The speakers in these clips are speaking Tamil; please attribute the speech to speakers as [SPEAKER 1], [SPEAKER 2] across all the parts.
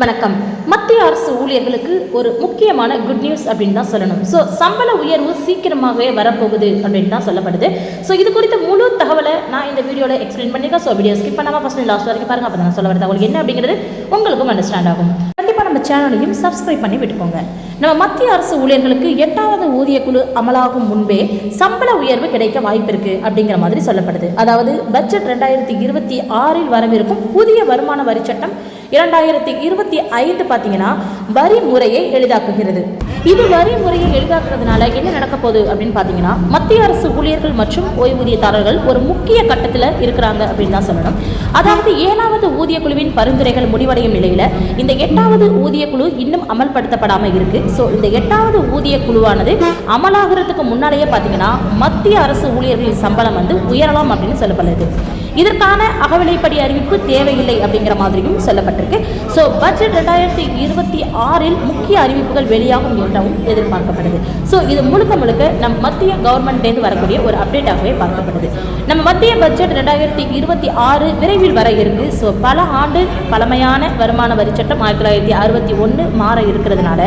[SPEAKER 1] வணக்கம். மத்திய அரசு ஊழியர்களுக்கு ஒரு முக்கியமான குட் நியூஸ் அப்படின்னு தான் சொல்லணும். ஸோ சம்பள உயர்வு சீக்கிரமாகவே வரப்போகுது அப்படின்னு தான் சொல்லப்படுது. ஸோ இது குறித்த முழு தகவலை நான் இந்த வீடியோவில் எக்ஸ்பிளைன் பண்ணியிருக்கேன் ஸோ வீடியோ ஸ்கிப் பண்ணாமல் ஃபஸ்ட் லாஸ்ட் வரைக்கும் பாருங்க. அப்போ நான் சொல்ல வர தகவல் என்ன அப்படிங்கிறது உங்களுக்கும் அண்டர்ஸ்டாண்ட் ஆகும். கண்டிப்பாக நம்ம சேனலையும் சப்ஸ்கிரைப் பண்ணி விட்டுக்கோங்க. நம்ம மத்திய அரசு ஊழியர்களுக்கு எட்டாவது ஊதிய குழு அமலாகும் முன்பே சம்பள உயர்வு கிடைக்க வாய்ப்பு இருக்கு அப்படிங்கிற மாதிரி சொல்லப்படுது. அதாவது பட்ஜெட் ரெண்டாயிரத்தி இருபத்தி ஆறில் வரவிருக்கும் புதிய வருமான வரி சட்டம் இரண்டாயிரத்தி இருபத்தி ஐந்து பார்த்தீங்கன்னா வரி முறையை எளிதாக்குகிறது. இது வரி முறையை எளிதாக்குறதுனால என்ன நடக்க போகுது அப்படின்னு பார்த்தீங்கன்னா மத்திய அரசு ஊழியர்கள் மற்றும் ஓய்வூதியதாரர்கள் ஒரு முக்கிய கட்டத்தில் இருக்கிறாங்க அப்படின்னு தான் சொல்லணும். அதாவது ஏழாவது ஊதிய குழுவின் பரிந்துரைகள் முடிவடையும் நிலையில் இந்த எட்டாவது ஊதிய குழு இன்னும் அமல்படுத்தப்படாமல் இருக்கு. ஸோ இந்த எட்டாவது ஊதிய குழுவானது அமலாகிறதுக்கு முன்னாலேயே பார்த்தீங்கன்னா மத்திய அரசு ஊழியர்களின் சம்பளம் வந்து உயரலாம் அப்படின்னு சொல்லப்படுது. இதற்கான அகவிலைப்படி அறிவிப்பு தேவையில்லை அப்படிங்கிற மாதிரியும் சொல்லப்பட்டிருக்கு. ஸோ பட்ஜெட் ரெண்டாயிரத்தி இருபத்தி ஆறில் முக்கிய அறிவிப்புகள் வெளியாகும் என்றும் எதிர்பார்க்கப்படுது. ஸோ இது முழுக்க முழுக்க நம் மத்திய கவர்மெண்ட்லேருந்து வரக்கூடிய ஒரு அப்டேட்டாகவே பார்க்கப்படுது. நம்ம மத்திய பட்ஜெட் ரெண்டாயிரத்தி இருபத்தி ஆறு விரைவில் வர இருக்கு. ஸோ பல ஆண்டு பழமையான வருமான வரி சட்டம் ஆயிரத்தி தொள்ளாயிரத்தி அறுபத்தி ஒன்று மாற இருக்கிறதுனால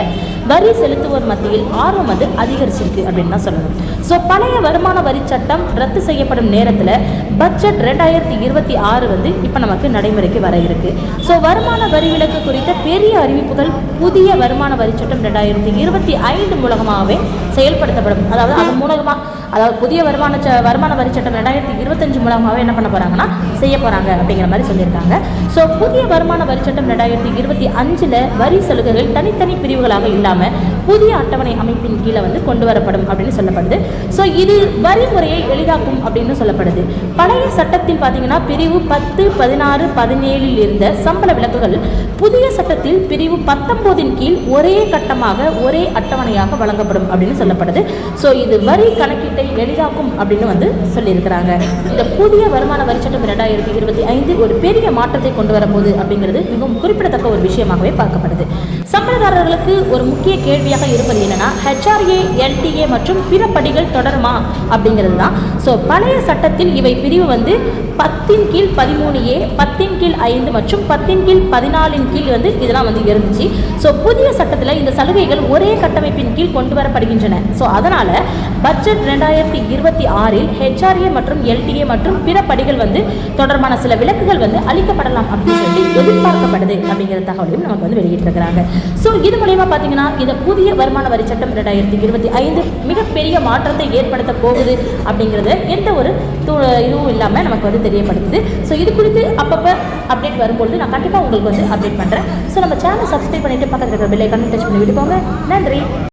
[SPEAKER 1] வரி செலுத்துவோர் மத்தியில் ஆர்வம் வந்து அதிகரிச்சிருக்கு அப்படின்னு தான் சொல்லணும். ஸோ பழைய வருமான வரி சட்டம் ரத்து செய்யப்படும் நேரத்தில் பட்ஜெட் ரெண்டாயிரத்தி இருபத்தி ஆறு வந்து இப்போ நமக்கு நடைமுறைக்கு வர இருக்கு. ஸோ வருமான வரி விலக்கு குறித்த பெரிய அறிவிப்புகள் புதிய வருமான வரி சட்டம் ரெண்டாயிரத்தி இருபத்தி ஐந்து மூலமாகவே செயல்படுத்தப்படும். அதாவது அது மூலமாக அதாவது புதிய வருமான ச வருமான வரி சட்டம் ரெண்டாயிரத்தி இருபத்தஞ்சு மூலமாகவே என்ன பண்ண போகிறாங்கன்னா செய்ய போகிறாங்க அப்படிங்கிற மாதிரி சொல்லியிருக்காங்க. ஸோ புதிய வருமான வரி சட்டம் ரெண்டாயிரத்தி இருபத்தி அஞ்சில் வரி சலுகைகள் தனித்தனி பிரிவுகளாக இல்லாமல் புதிய அட்டவணை அமைப்பின் கீழே வந்து கொண்டு வரப்படும் அப்படின்னு சொல்லப்படுது. ஸோ இது வரி முறையை எளிதாக்கும் அப்படின்னு சொல்லப்படுது. பழைய சட்டத்தில் பார்த்தீங்கன்னா பிரிவு பத்து பதினாறு பதினேழில் இருந்த சம்பள விலக்குகள் புதிய சட்டத்தில் பிரிவு பத்தொம்போதின் கீழ் ஒரே கட்டமாக ஒரே அட்டவணையாக வழங்கப்படும் அப்படின்னு சொல்லப்படுது. ஸோ இது வரி கணக்கீட்டை எளிதாக்கும் அப்படின்னு வந்து சொல்லியிருக்கிறாங்க. இந்த புதிய வருமான வரி சட்டம் ரெண்டாயிரத்தி இருபத்தி ஐந்து ஒரு பெரிய மாற்றத்தை கொண்டு வரப்போகுது அப்படிங்கிறது மிகவும் குறிப்பிடத்தக்க ஒரு விஷயமாகவே பார்க்கப்படுது. சம்பளதாரர்களுக்கு ஒரு முக்கிய கேள்வியாக இருப்பது என்னன்னா ஹெச்ஆர்ஏ எல்டிஏ மற்றும் பிற படிகள் தொடருமா அப்படிங்கிறது தான். ஸோ பழைய சட்டத்தில் இவை பிரிவு வந்து பத்தின் கீழ் பதிமூணு ஏ பத்தின் கீழ் ஐந்து மற்றும் பத்தின் கீழ் பதினாலின் கீழ் வந்து இதெல்லாம் வந்து இருந்துச்சு. ஸோ புதிய சட்டத்தில் இந்த சலுகைகள் ஒரே கட்டமைப்பின் கீழ் கொண்டு வரப்படுகின்றன. ஸோ அதனால் பட்ஜெட் ரெண்டாயிரத்தி இருபத்தி ஆறில் ஹெச்ஆர்ஏ மற்றும் எல்டிஏ மற்றும் பிற படிகள் வந்து தொடர்பான சில விலக்குகள் வந்து அளிக்கப்படலாம் அப்படின்னு சொல்லி எதிர்பார்க்கப்படுது அப்படிங்கிற தகவலையும் நமக்கு வந்து வெளியிட்டிருக்கிறாங்க. ஸோ இது மூலயமா பார்த்தீங்கன்னா இந்த புதிய வருமான வரி சட்டம் ரெண்டாயிரத்தி இருபத்தி ஐந்து மிகப்பெரிய மாற்றத்தை ஏற்படுத்த போகுது அப்படிங்கிறத எந்த ஒரு இதுவும் இல்லாமல் நமக்கு வந்து தெரியப்படுத்துது. ஸோ இது குறித்து அப்பப்போ அப்டேட் வரும்பொழுது நான் கண்டிப்பாக உங்களுக்கு வந்து அப்டேட் பண்ணுறேன் ஸோ நம்ம சேனல் சப்ஸ்கிரைப் பண்ணிட்டு பக்கத்தில் இருக்கிற பில்லை கண்டு டச் பண்ணி விட்டுக்கோங்க. நன்றி.